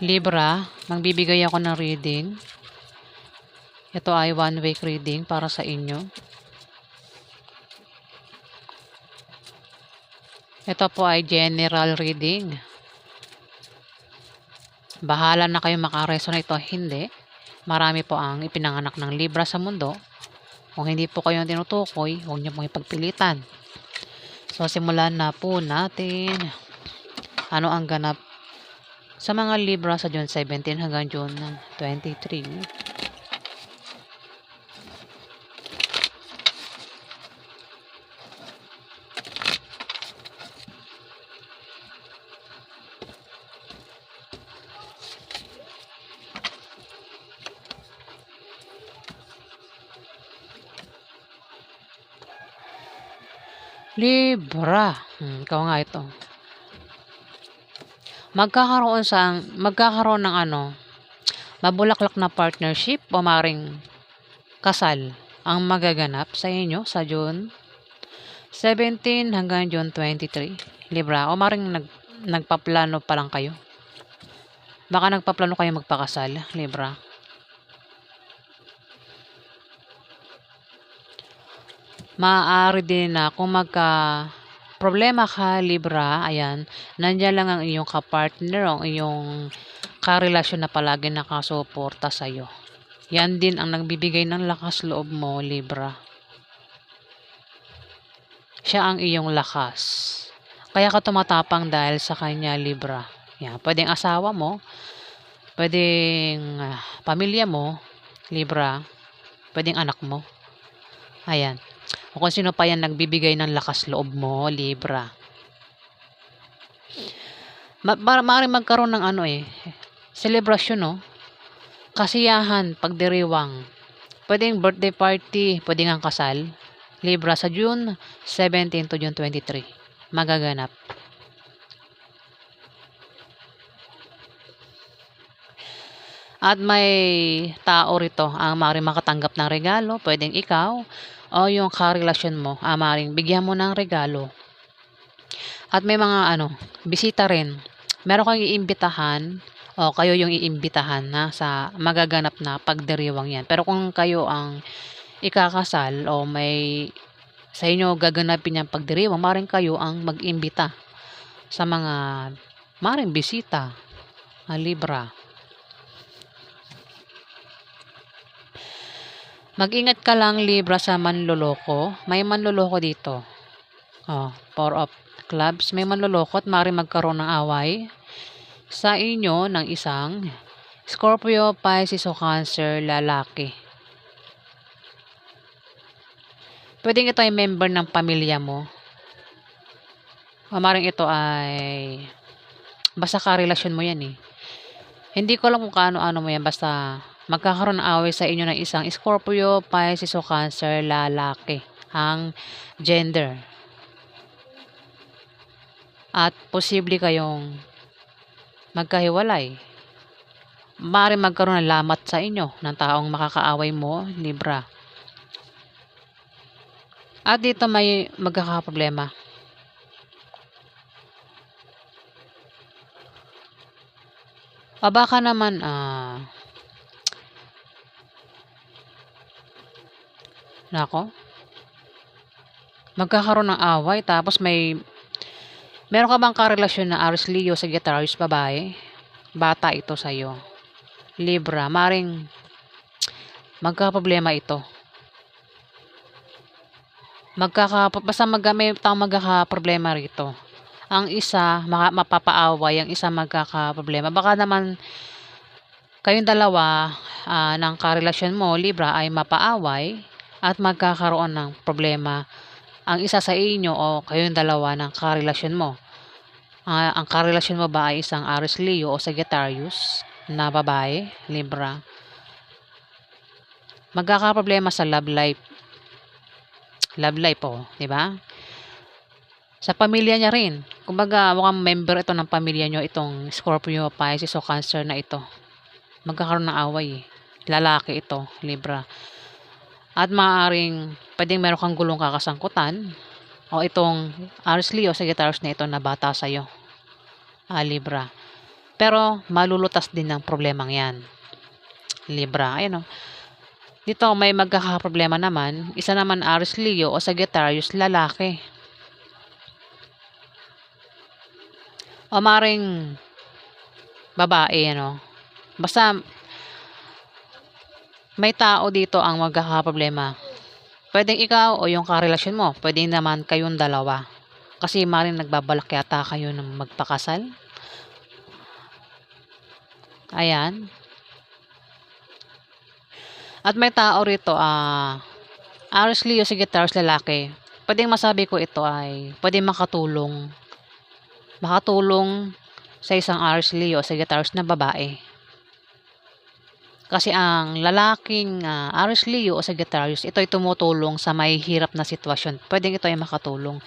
Libra, magbibigay ako ng reading. Ito ay one week reading para sa inyo. Ito po ay general reading. Bahala na kayo makaresonate o hindi. Marami po ang ipinanganak ng Libra sa mundo. Kung hindi po kayo tinutukoy, huwag niyo pong ipagpilitan. So, simulan na po natin. Ano ang ganap sa mga Libra sa June 17 hanggang June 23. Libra. Hmm, ikaw nga ito. Magkakaroon sa magkakaroon ng ano, mabulaklak na partnership o maring kasal ang magaganap sa inyo sa June 17 hanggang June 23. Libra, o maring nag, nagpaplano pa lang kayo. Baka nagpaplano kayo magpakasal, Libra. Maaari din na kung magka problema ka, Libra, ayan, nandiyan lang ang iyong kapartner, ang iyong karelasyon na palagi nakasuporta sa'yo. Yan din ang nagbibigay ng lakas loob mo, Libra. Siya ang iyong lakas. Kaya ka tumatapang dahil sa kanya, Libra. Yan, pwedeng asawa mo, pwedeng ah, pamilya mo, Libra, pwedeng anak mo. Ayan. O kung sino pa yan nagbibigay ng lakas loob mo, Libra. Ma para maaaring magkaroon ng ano eh, celebration no? Kasiyahan, pagdiriwang. Pwedeng birthday party, pwedeng ang kasal. Libra sa June 17 to June 23. Magaganap. At may tao rito ang maaaring makatanggap ng regalo, pwedeng ikaw o yung karelasyon mo, ang maaaring bigyan mo ng regalo. At may mga ano, bisita rin. Meron kang iimbitahan o kayo yung iimbitahan na sa magaganap na pagdiriwang yan. Pero kung kayo ang ikakasal o may sa inyo gaganapin yung pagdiriwang, maaaring kayo ang mag-imbita sa mga maaaring bisita, ah, Libra. Mag-ingat ka lang Libra sa manloloko. May manloloko dito. Oh, four of clubs. May manloloko at maaaring magkaroon ng away sa inyo ng isang Scorpio, Pisces o Cancer lalaki. Pwedeng ito ay member ng pamilya mo. O maaaring ito ay basta karelasyon mo yan eh. Hindi ko alam kung kaano-ano mo yan. Basta magkakaroon ng away sa inyo ng isang Scorpio, Pisces o Cancer lalaki. Ang gender. At posible kayong magkahiwalay. Maaari magkaroon ng lamat sa inyo ng taong makakaaway mo, Libra. At dito may magkakaproblema. O baka naman, ah, nako, magkakaroon ng away tapos may, meron ka bang karelasyon na Aries Leo sa Sagittarius babae? Bata ito sa'yo. Libra, maring magkakaproblema ito. Magkaka, basta mag, may taong magkakaproblema rito. Ang isa, maka, mapapaaway, ang isa magkakaproblema. Baka naman, kayong dalawa ah, ng karelasyon mo, Libra, ay mapaaway at magkakaroon ng problema ang isa sa inyo o kayong dalawa ng karelasyon mo. Ah, ang karelasyon mo ba ay isang Aries Leo o Sagittarius na babae, Libra? Magkakaproblema sa love life. Love life po, di ba? Sa pamilya niya rin. Kumbaga, mukhang member ito ng pamilya niyo, itong Scorpio, Pisces o Cancer na ito. Magkakaroon ng away. Lalaki ito, Libra. At maaaring pwedeng meron kang gulong kakasangkutan o itong Aries Leo Sagittarius na ito na bata sa'yo. Ah, Libra. Pero malulutas din ng problemang yan. Libra, ayun o. Dito may magkakaproblema naman. Isa naman Aries Leo o Sagittarius lalaki. O maring babae, ano. Basta may tao dito ang magkakaproblema. Pwedeng ikaw o yung karelasyon mo. Pwedeng naman kayong dalawa. Kasi maring nagbabalak yata kayo ng magpakasal. Ayan. At may tao rito, ah, Aries Leo, Sagittarius lalaki. Pwedeng masabi ko ito ay, pwedeng makatulong. Makatulong sa isang Aries Leo, Sagittarius na babae. Kasi ang lalaking uh, Aries Leo o Sagittarius, ito ay tumutulong sa may hirap na sitwasyon. Pwedeng ito ay makatulong.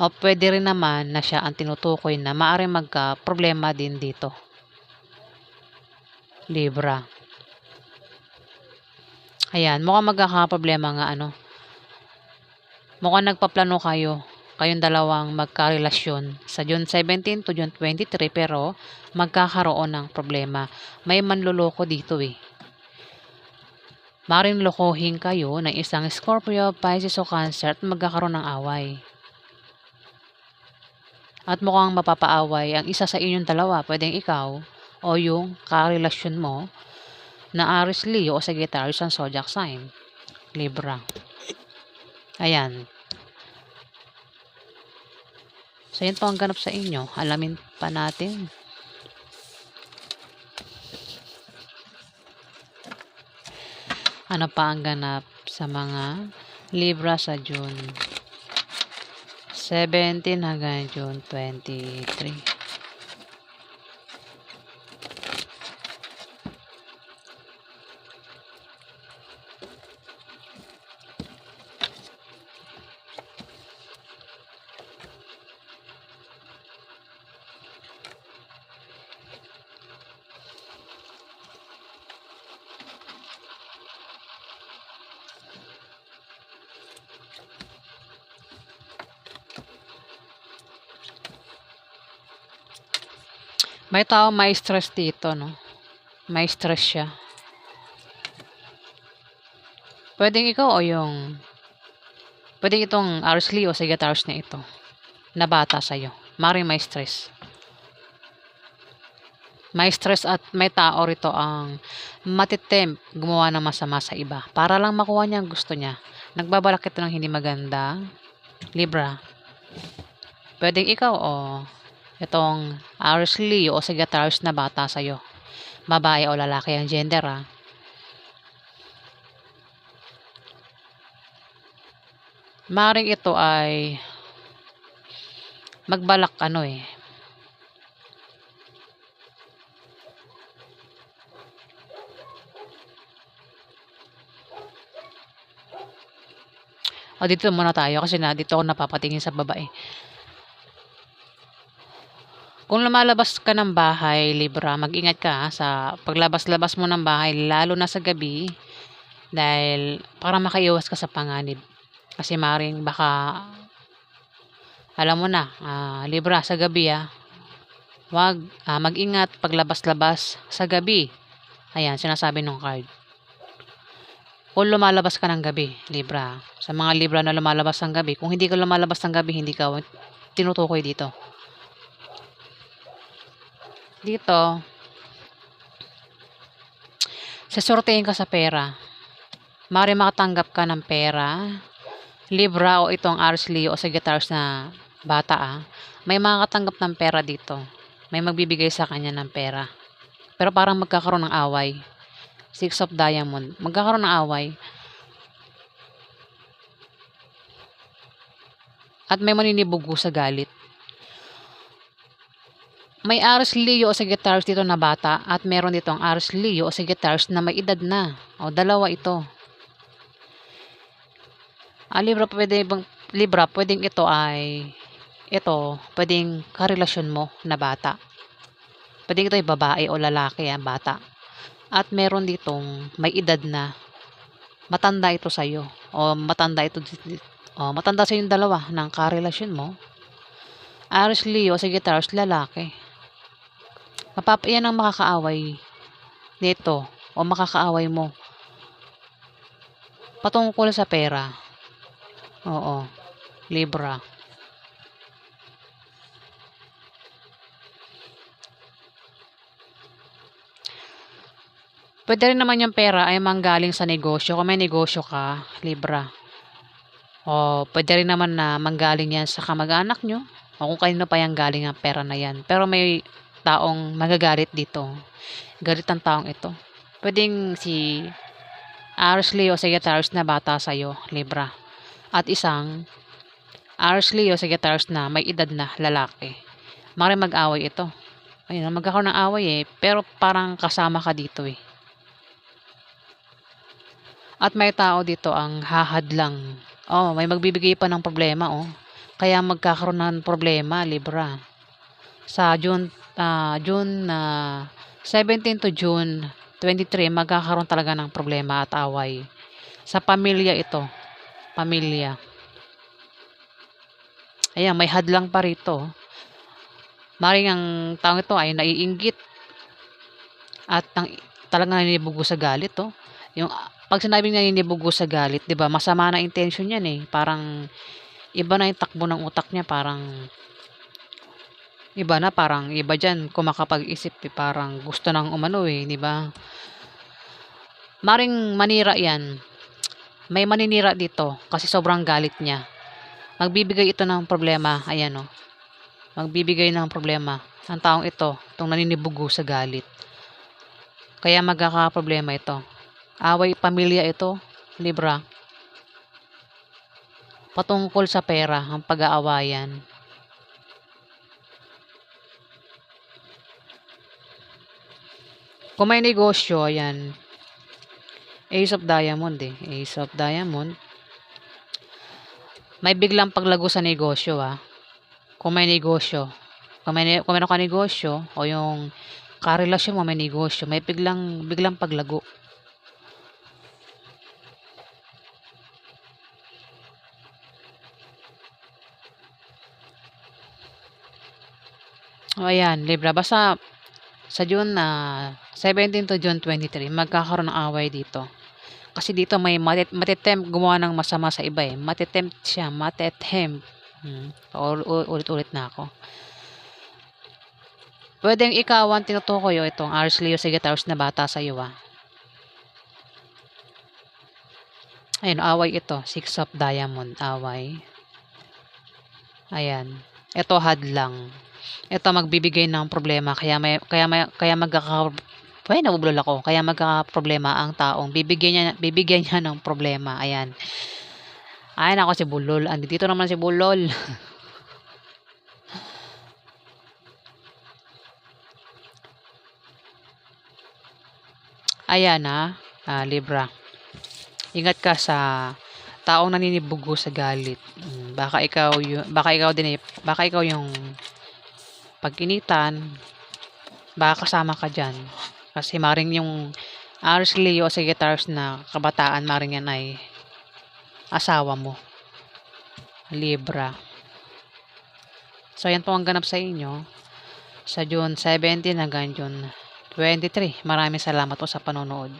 O pwede rin naman na siya ang tinutukoy na maaaring magka-problema din dito. Libra. Ayan, mukhang magkakaproblema nga ano. Mukhang nagpaplano kayo, kayong dalawang magkarelasyon sa June 17 to June 23 pero magkakaroon ng problema. May manluloko dito eh. Maring lokohin kayo ng isang Scorpio, Pisces o Cancer at magkakaroon ng away. At mukhang mapapaaway ang isa sa inyong dalawa, pwedeng ikaw o yung karelasyon mo na Aries Leo o Sagittarius ang zodiac sign. Libra. Ayan. So, yun po ang ganap sa inyo. Alamin pa natin. Ano pa ang ganap sa mga Libra sa June 17 hanggang June 23. May tao may stress dito, no? May stress siya. Pwedeng ikaw o yung... Pwedeng itong Aries Leo, Sagittarius na ito. Na bata sa'yo. Mari may stress. May stress at may tao rito ang matitemp gumawa ng masama sa iba. Para lang makuha niya ang gusto niya. Nagbabalak ito ng hindi maganda. Libra. Pwedeng ikaw o itong Aries Leo o Sagittarius na bata sa'yo. Babae o lalaki ang gender ha. Maring ito ay magbalak ano eh. O dito muna tayo kasi na dito ako napapatingin sa babae. Kung lumalabas ka ng bahay, Libra, mag-ingat ka sa paglabas-labas mo ng bahay, lalo na sa gabi, dahil para makaiwas ka sa panganib. Kasi maring baka, alam mo na, uh, Libra, sa gabi ah, wag uh, mag-ingat paglabas-labas sa gabi. Ayan, sinasabi ng card. Kung lumalabas ka ng gabi, Libra, sa mga Libra na lumalabas ng gabi, kung hindi ka lumalabas ng gabi, hindi ka tinutukoy dito dito, sasortein ka sa pera. Mari makatanggap ka ng pera, Libra o itong Aries Leo o Sagittarius na bata ah, may makakatanggap ng pera dito. May magbibigay sa kanya ng pera. Pero parang magkakaroon ng away. Six of Diamond. Magkakaroon ng away. At may maninibugo sa galit. May Aries Leo o Sagittarius dito na bata at meron dito ang Aries Leo o Sagittarius na may edad na. O dalawa ito. Ah, Libra, pwede Libra, pwedeng ito ay, ito, pwedeng karelasyon mo na bata. Pwedeng ito ay babae o lalaki ang bata. At meron ditong may edad na matanda ito sa iyo o matanda ito o matanda sa yung dalawa ng karelasyon mo. Aries Leo, Sagittarius, lalaki Mapap yan ang makakaaway nito o makakaaway mo. Patungkol sa pera. Oo. Libra. Pwede rin naman yung pera ay manggaling sa negosyo. Kung may negosyo ka, Libra. O pwede rin naman na manggaling yan sa kamag-anak nyo. O kung kanino pa yan galing ang pera na yan. Pero may taong magagalit dito. Galit ang taong ito. Pwedeng si Aries Leo Sagittarius na bata sa'yo, Libra. At isang Aries Leo Sagittarius na may edad na lalaki. Mari mag-away ito. Ayun, magkakaroon ng away eh. Pero parang kasama ka dito eh. At may tao dito ang hahadlang. Oh, may magbibigay pa ng problema oh. Kaya magkakaroon ng problema, Libra. Sa June ah, June ah, 17 to June 23 magkakaroon talaga ng problema at away. Sa pamilya ito. Pamilya. Ayan, may hadlang pa rito. Maring ang taong ito ay naiinggit. At nang, talagang naninibugo sa galit, oh. Yung, pag sinabing naninibugo sa galit, di ba, masama na intention yan eh. Parang, iba na yung takbo ng utak niya, parang, iba na, parang, iba dyan, kumakapag-isip, eh, parang gusto nang umano eh, di ba? Maring manira yan. May maninira dito, kasi sobrang galit niya. Magbibigay ito ng problema, ayan oh. Magbibigay ng problema ang taong ito, itong naninibugo sa galit. Kaya magkakaproblema ito. Away pamilya ito, Libra. Patungkol sa pera ang pag-aawayan. Kung may negosyo, ayan. Ace of Diamond eh. Ace of Diamond. May biglang paglago sa negosyo ah. Kung may negosyo. Kung may, kung meron negosyo o yung karelasyon mo may negosyo, may biglang, biglang paglago. O ayan, Libra. Basta sa June na 17 to June 23, magkakaroon ng away dito. Kasi dito may matit matitempt gumawa ng masama sa iba eh. Matitempt siya, matitempt. Hmm. Ulit-ulit na ako. Pwedeng ikaw ang tinutukoy o itong Aries Leo Sagittarius na bata sa iyo ah. Ayun, away ito. Six of Diamond, away. Ayan. Ito hadlang. Ito magbibigay ng problema kaya may kaya may kaya magkaka Ay, nabubulol ako. Kaya magkaka-problema ang taong bibigyan niya bibigyan niya ng problema. Ayan. Ayan ako si Bulol. Andito naman si Bulol. Ayan ha, ah, Libra. Ingat ka sa taong naninibugo sa galit. Mm, Baka ikaw yung, baka ikaw din eh, baka ikaw yung pagkinitan, baka kasama ka dyan. Kasi maring yung Aries Leo o Sagittarius na kabataan, maring yan ay asawa mo. Libra. So, yan po ang ganap sa inyo sa June 17 hanggang June 23. Maraming salamat po sa panonood.